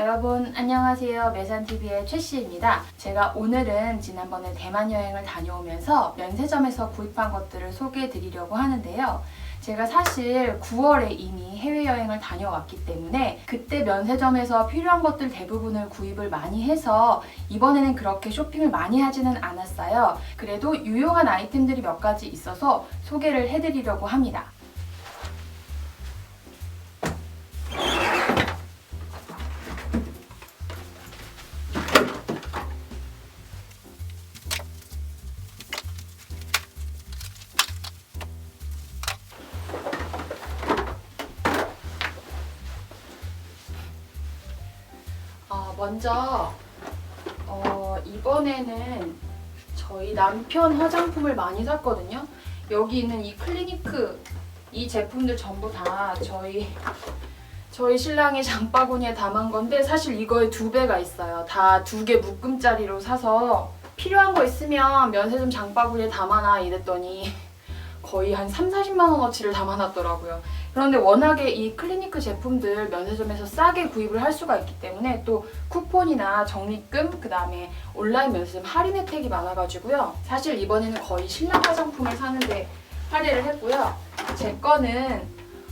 여러분 안녕하세요. 매산TV의 최씨입니다. 제가 오늘은 지난번에 대만 여행을 다녀오면서 면세점에서 구입한 것들을 소개해 드리려고 하는데요. 제가 사실 9월에 이미 해외여행을 다녀왔기 때문에 그때 면세점에서 필요한 것들 대부분을 구입을 많이 해서 이번에는 그렇게 쇼핑을 많이 하지는 않았어요. 그래도 유용한 아이템들이 몇 가지 있어서 소개를 해드리려고 합니다 먼저 어, 이번에는 저희 남편 화장품을 많이 샀거든요. 여기 있는 이 클리니크 이 제품들 전부 다 저희 저희 신랑이 장바구니에 담은 건데 사실 이거에 두 배가 있어요. 다 두 개 묶음짜리로 사서 필요한 거 있으면 면세점 장바구니에 담아놔 이랬더니 거의 한 3, 40만 원어치를 담아놨더라고요. 그런데 워낙에 이 클리니크 제품들 면세점에서 싸게 구입을 할 수가 있기 때문에 또 쿠폰이나 적립금 그다음에 온라인 면세점 할인 혜택이 많아가지고요. 사실 이번에는 거의 신랑 화장품을 사는데 할애를 했고요. 제 거는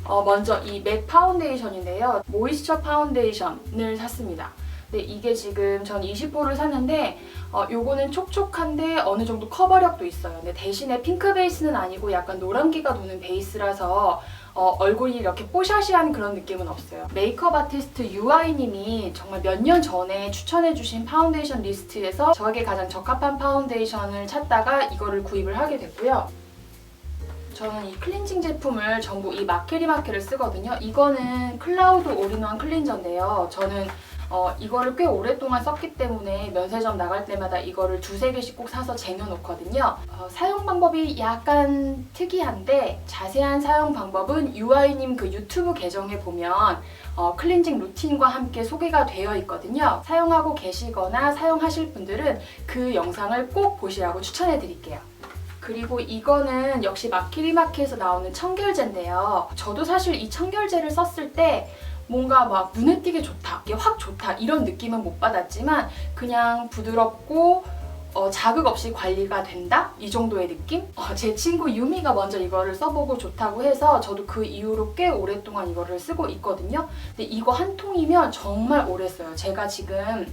어, 먼저 이 맥 파운데이션인데요. 모이스처 파운데이션을 샀습니다. 근데 이게 지금 전 20호를 샀는데 어, 요거는 촉촉한데 어느 정도 커버력도 있어요. 근데 대신에 핑크 베이스는 아니고 약간 노란기가 도는 베이스라서 어, 얼굴이 이렇게 뽀샤시한 그런 느낌은 없어요. 메이크업 아티스트 유아이님이 정말 몇 년 전에 추천해주신 파운데이션 리스트에서 저에게 가장 적합한 파운데이션을 찾다가 이거를 구입을 하게 됐고요. 저는 이 클렌징 제품을 전부 이 마케리마케를 쓰거든요. 이거는 클라우드 올인원 클렌저인데요. 저는 어, 이거를 꽤 오랫동안 썼기 때문에 면세점 나갈 때마다 이거를 두세 개씩 꼭 사서 쟁여놓거든요. 어, 사용 방법이 약간 특이한데 자세한 사용 방법은 유아이님 그 유튜브 계정에 보면 어, 클렌징 루틴과 함께 소개가 되어 있거든요. 사용하고 계시거나 사용하실 분들은 그 영상을 꼭 보시라고 추천해 드릴게요. 그리고 이거는 역시 마키리마키에서 나오는 청결제인데요. 저도 사실 이 청결제를 썼을 때 뭔가 막 눈에 띄게 좋다, 이게 확 좋다 이런 느낌은 못 받았지만 그냥 부드럽고 어, 자극 없이 관리가 된다? 이 정도의 느낌? 어, 제 친구 유미가 먼저 이거를 써보고 좋다고 해서 저도 그 이후로 꽤 오랫동안 이거를 쓰고 있거든요. 근데 이거 한 통이면 정말 오래 써요. 제가 지금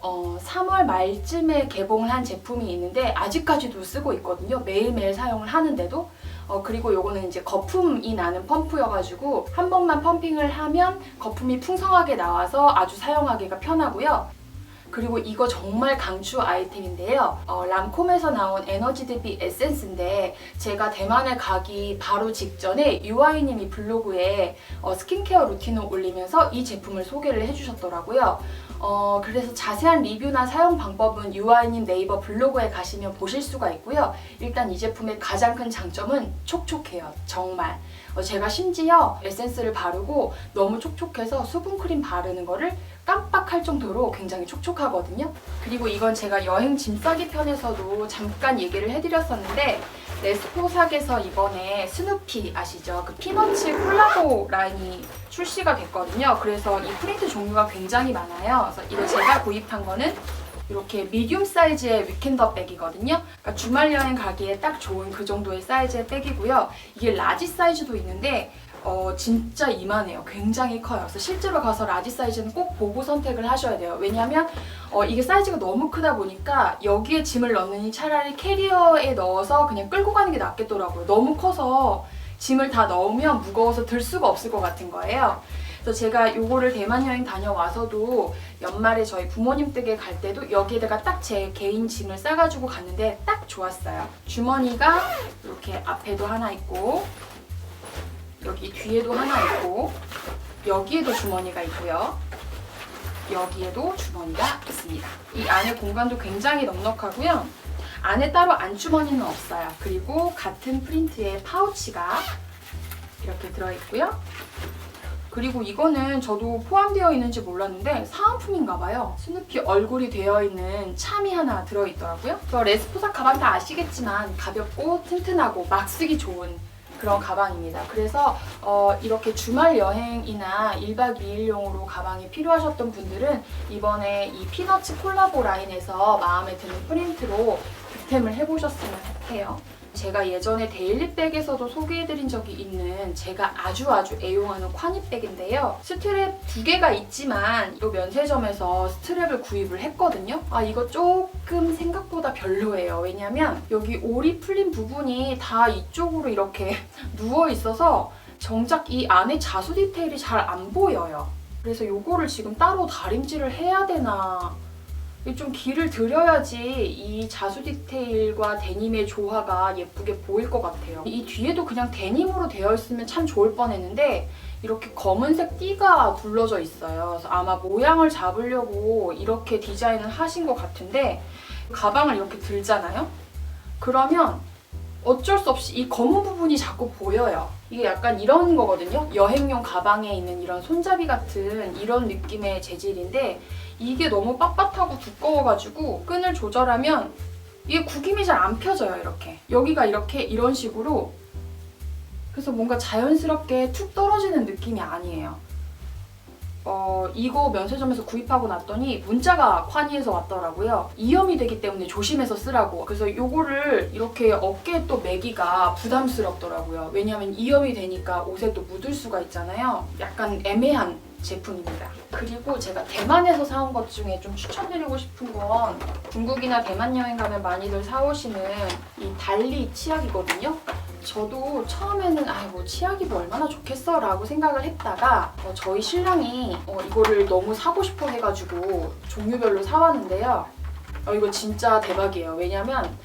어, 3월 말쯤에 개봉을 한 제품이 있는데 아직까지도 쓰고 있거든요. 매일매일 사용을 하는데도 어, 그리고 요거는 이제 거품이 나는 펌프여가지고 한 번만 펌핑을 하면 거품이 풍성하게 나와서 아주 사용하기가 편하고요. 그리고 이거 정말 강추 아이템인데요. 어, 람콤에서 나온 에너지 드비 에센스인데 제가 대만에 가기 바로 직전에 유아이님이 블로그에 어, 스킨케어 루틴을 올리면서 이 제품을 소개를 해주셨더라고요. 어, 그래서 자세한 리뷰나 사용 방법은 유아이님 네이버 블로그에 가시면 보실 수가 있고요. 일단 이 제품의 가장 큰 장점은 촉촉해요. 정말. 어, 제가 심지어 에센스를 바르고 너무 촉촉해서 수분크림 바르는 거를 깜빡할 정도로 굉장히 촉촉하거든요. 그리고 이건 제가 여행 짐 싸기 편에서도 잠깐 얘기를 해드렸었는데 레스포삭에서 이번에 스누피 아시죠? 그 피너츠 콜라보 라인이 출시가 됐거든요. 그래서 이 프린트 종류가 굉장히 많아요. 그래서 이거 제가 구입한 거는 이렇게 미디움 사이즈의 위켄더 백이거든요. 그러니까 주말 여행 가기에 딱 좋은 그 정도의 사이즈의 백이고요. 이게 라지 사이즈도 있는데 어, 진짜 이만해요. 굉장히 커요. 그래서 실제로 가서 라지 사이즈는 꼭 보고 선택을 하셔야 돼요. 왜냐하면 어, 이게 사이즈가 너무 크다 보니까 여기에 짐을 넣느니 차라리 캐리어에 넣어서 그냥 끌고 가는 게 낫겠더라고요. 너무 커서 짐을 다 넣으면 무거워서 들 수가 없을 것 같은 거예요. 그래서 제가 요거를 대만 여행 다녀와서도 연말에 저희 부모님 댁에 갈 때도 여기에다가 딱 제 개인 짐을 싸가지고 갔는데 딱 좋았어요. 주머니가 이렇게 앞에도 하나 있고 여기 뒤에도 하나 있고 여기에도 주머니가 있고요. 여기에도 주머니가 있습니다. 이 안에 공간도 굉장히 넉넉하고요. 안에 따로 안주머니는 없어요. 그리고 같은 프린트의 파우치가 이렇게 들어있고요. 그리고 이거는 저도 포함되어 있는지 몰랐는데 사은품인가 봐요. 스누피 얼굴이 되어 있는 참이 하나 들어있더라고요. 저 레스포사 가방 다 아시겠지만 가볍고 튼튼하고 막 쓰기 좋은 그런 가방입니다. 그래서 어, 이렇게 주말 여행이나 1박 2일용으로 가방이 필요하셨던 분들은 이번에 이 피너츠 콜라보 라인에서 마음에 드는 프린트로 득템을 해보셨으면 해요. 제가 예전에 데일리백에서도 소개해드린 적이 있는 제가 아주 아주 애용하는 콰니백인데요. 스트랩 두 개가 있지만 이 면세점에서 스트랩을 구입을 했거든요. 아 이거 조금 생각보다 별로예요. 왜냐면 여기 올이 풀린 부분이 다 이쪽으로 이렇게 누워 있어서 정작 이 안에 자수 디테일이 잘 안 보여요. 그래서 요거를 지금 따로 다림질을 해야 되나 이 좀 길을 들여야지 이 자수 디테일과 데님의 조화가 예쁘게 보일 것 같아요. 이 뒤에도 그냥 데님으로 되어 있으면 참 좋을 뻔했는데 이렇게 검은색 띠가 둘러져 있어요. 아마 모양을 잡으려고 이렇게 디자인을 하신 것 같은데 가방을 이렇게 들잖아요? 그러면 어쩔 수 없이 이 검은 부분이 자꾸 보여요. 이게 약간 이런 거거든요. 여행용 가방에 있는 이런 손잡이 같은 이런 느낌의 재질인데 이게 너무 빳빳하고 두꺼워가지고 끈을 조절하면 이게 구김이 잘 안 펴져요. 이렇게 여기가 이렇게 이런 식으로 그래서 뭔가 자연스럽게 툭 떨어지는 느낌이 아니에요. 어, 이거 면세점에서 구입하고 났더니 문자가 콰니에서 왔더라고요. 이염이 되기 때문에 조심해서 쓰라고. 그래서 이거를 이렇게 어깨에 또 매기가 부담스럽더라고요. 왜냐하면 이염이 되니까 옷에 또 묻을 수가 있잖아요. 약간 애매한 제품입니다. 그리고 제가 대만에서 사온 것 중에 좀 추천드리고 싶은 건 중국이나 대만 여행 가면 많이들 사오시는 이 달리 치약이거든요. 저도 처음에는 아뭐 치약이 뭐 얼마나 좋겠어 라고 생각을 했다가 어, 저희 신랑이 어, 이거를 너무 사고 싶어 해가지고 종류별로 사왔는데요. 어, 이거 진짜 대박이에요. 왜냐면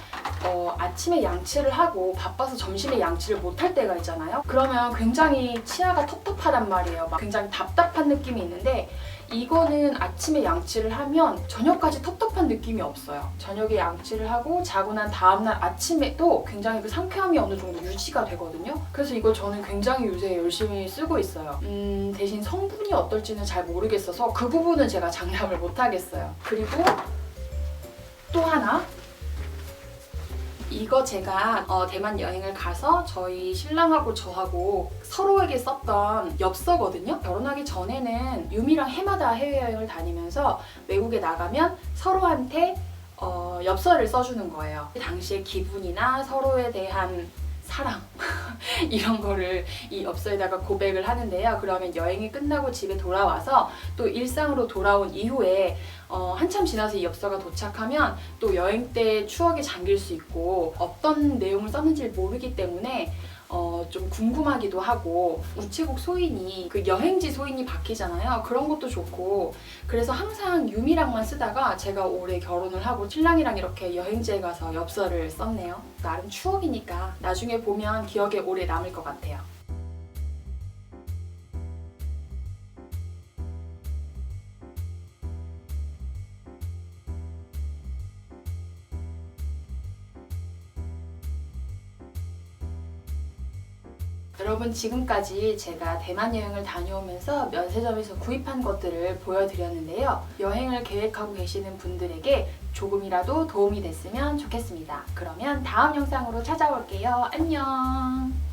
어, 아침에 양치를 하고 바빠서 점심에 양치를 못할 때가 있잖아요. 그러면 굉장히 치아가 텁텁하단 말이에요. 막 굉장히 답답한 느낌이 있는데 이거는 아침에 양치를 하면 저녁까지 텁텁한 느낌이 없어요. 저녁에 양치를 하고 자고 난 다음날 아침에도 굉장히 그 상쾌함이 어느 정도 유지가 되거든요. 그래서 이거 저는 굉장히 요새 열심히 쓰고 있어요. 음, 대신 성분이 어떨지는 잘 모르겠어서 그 부분은 제가 장담을 못 하겠어요. 그리고 또 하나 이거 제가 어, 대만 여행을 가서 저희 신랑하고 저하고 서로에게 썼던 엽서거든요. 결혼하기 전에는 유미랑 해마다 해외여행을 다니면서 외국에 나가면 서로한테 어, 엽서를 써주는 거예요. 당시의 기분이나 서로에 대한 사랑 이런 거를 이 엽서에다가 고백을 하는데요. 그러면 여행이 끝나고 집에 돌아와서 또 일상으로 돌아온 이후에 어, 한참 지나서 이 엽서가 도착하면 또 여행 때 추억에 잠길 수 있고 어떤 내용을 썼는지 모르기 때문에 어, 좀 궁금하기도 하고 우체국 소인이 그 여행지 소인이 바뀌잖아요. 그런 것도 좋고 그래서 항상 유미랑만 쓰다가 제가 올해 결혼을 하고 신랑이랑 이렇게 여행지에 가서 엽서를 썼네요. 나름 추억이니까 나중에 보면 기억에 오래 남을 것 같아요. 여러분 지금까지 제가 대만 여행을 다녀오면서 면세점에서 구입한 것들을 보여드렸는데요. 여행을 계획하고 계시는 분들에게 조금이라도 도움이 됐으면 좋겠습니다. 그러면 다음 영상으로 찾아올게요. 안녕!